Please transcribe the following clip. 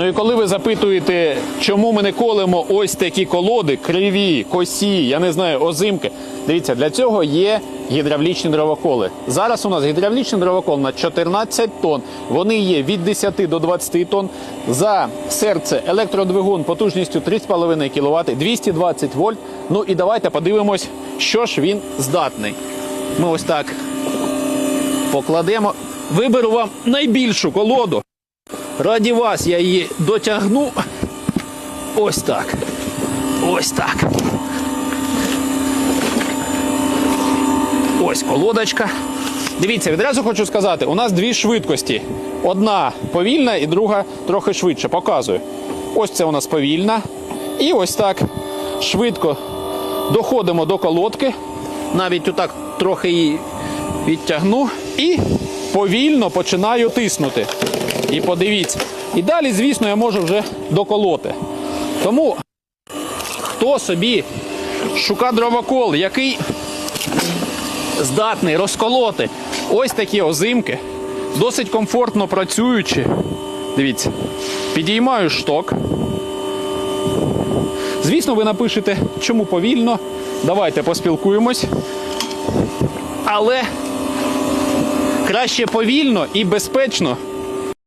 Ну і коли ви запитуєте, чому ми не колемо ось такі колоди, криві, косі, я не знаю, озимки. Дивіться, для цього є гідравлічні дровоколи. Зараз у нас гідравлічний дровокол на 14 тонн. Вони є від 10 до 20 тонн. За серце електродвигун потужністю 3,5 кВт, 220 вольт. Ну і давайте подивимось, що ж він здатний. Ми ось так покладемо. Виберу вам найбільшу колоду. Раді вас я її дотягну. Ось так. Ось так. Ось колодочка. Дивіться, відразу хочу сказати, у нас дві швидкості. Одна повільна і друга трохи швидше. Показую. Ось це у нас повільна. І ось так швидко доходимо до колодки. Навіть отак трохи її відтягну і повільно починаю тиснути. І подивіться. І далі, звісно, я можу вже доколоти. Тому хто собі шука дровокол, який здатний розколоти ось такі озимки, досить комфортно працюючи. Дивіться, підіймаю шток. Звісно, ви напишете, чому повільно. Давайте поспілкуємось. Але краще повільно і безпечно